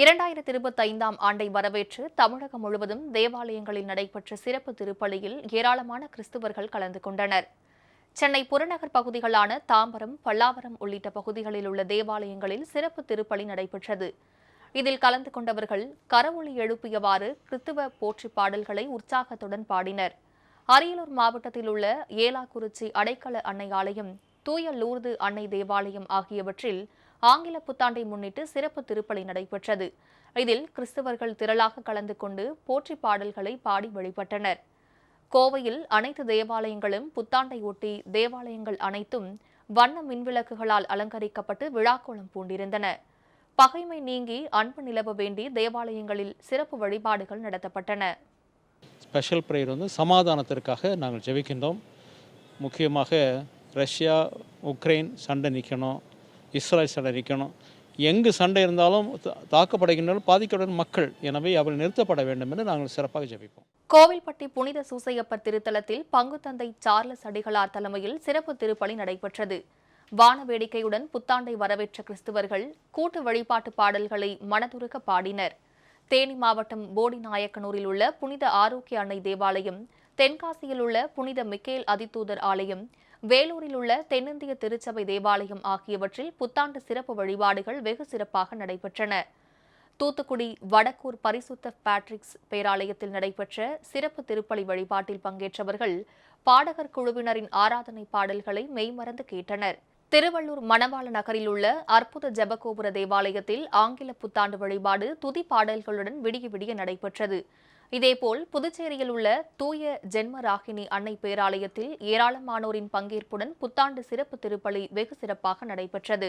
இரண்டாயிரத்தி இருபத்தி ஐந்தாம் ஆண்டை வரவேற்று தமிழகம் முழுவதும் தேவாலயங்களில் நடைபெற்ற சிறப்பு திருப்பலியில் ஏராளமான கிறிஸ்துவர்கள் கலந்து கொண்டனர். சென்னை புறநகர் பகுதிகளான தாம்பரம் பல்லாவரம் உள்ளிட்ட பகுதிகளில் உள்ள தேவாலயங்களில் சிறப்பு திருப்பலி நடைபெற்றது. இதில் கலந்து கொண்டவர்கள் கரவொளி எழுப்பியவாறு கிறித்துவ போற்றி பாடல்களை உற்சாகத்துடன் பாடினர். அரியலூர் மாவட்டத்தில் உள்ள ஏலாக்குறிச்சி அடைக்கல அன்னை ஆலயம் தூய லூர்து அன்னை தேவாலயம் ஆகியவற்றில் ஆங்கில புத்தாண்டை முன்னிட்டு சிறப்பு திருப்பலி நடைபெற்றது. இதில் கிறிஸ்தவர்கள் திரளாக கலந்து கொண்டு போற்றி பாடல்களை பாடி வழிபட்டனர். கோவையில் அனைத்து தேவாலயங்களும் புத்தாண்டை ஒட்டி தேவாலயங்கள் அனைத்தும் வண்ண மின்விளக்குகளால் அலங்கரிக்கப்பட்டு விழாக்கோலம் பூண்டிருந்தன. பகைமை நீங்கி அன்பு நிலவ வேண்டி தேவாலயங்களில் சிறப்பு வழிபாடுகள் நடத்தப்பட்டன. ஸ்பெஷல் ப்ரேயர் வந்து சமாதானத்திற்காக நாங்கள் ஜெபிக்கின்றோம். முக்கியமாக ரஷ்யா உக்ரைன் சண்டை நிற்கணும் இஸ்ரேல் சண்டை எங்கு சண்டை இருந்தாலும் தாக்கப்படுகின்றாலும் பாதிக்கப்படும் மக்கள். எனவே அவர்கள் நிறுத்தப்பட வேண்டும் என்று நாங்கள் சிறப்பாக ஜெபிப்போம். கோவில்பட்டி புனித சூசையப்பர் திருத்தலத்தில் பங்குத்தந்தை சார்லஸ் அடிகளார் தலைமையில் சிறப்பு திருப்பலி நடைபெற்றது. வான வேடிக்கையுடன் புத்தாண்டை வரவேற்ற கிறிஸ்துவர்கள் கூட்டு வழிபாட்டு பாடல்களை மனதுருக பாடினர். தேனி மாவட்டம் போடி நாயக்கனூரில் உள்ள புனித ஆரோக்கிய அன்னை தேவாலயம் தென்காசியில் உள்ள புனித மிக்கேல் அதிதூதர் ஆலயம் வேலூரில் உள்ள தென்னிந்திய திருச்சபை தேவாலயம் ஆகியவற்றில் புத்தாண்டு சிறப்பு வழிபாடுகள் வெகு சிறப்பாக நடைபெற்றன. தூத்துக்குடி வடக்கூர் பரிசுத்த பேட்ரிக்ஸ் பேராலயத்தில் நடைபெற்ற சிறப்பு திருப்பலி வழிபாட்டில் பங்கேற்றவர்கள் பாடகர் குழுவினரின் ஆராதனை பாடல்களை மெய்மறந்து கேட்டனர். திருவள்ளூர் மணவாள நகரில் உள்ள அற்புத ஜெபகோபுர தேவாலயத்தில் ஆங்கில புத்தாண்டு வழிபாடு துதி பாடல்களுடன் விடிய விடிய நடைபெற்றது. இதேபோல் புதுச்சேரியில் உள்ள தூய ஜென்ம ராகினி அன்னை பேராலயத்தில் ஏராளமானோரின் பங்கேற்புடன் புத்தாண்டு சிறப்பு திருப்பலி வெகு சிறப்பாக நடைபெற்றது.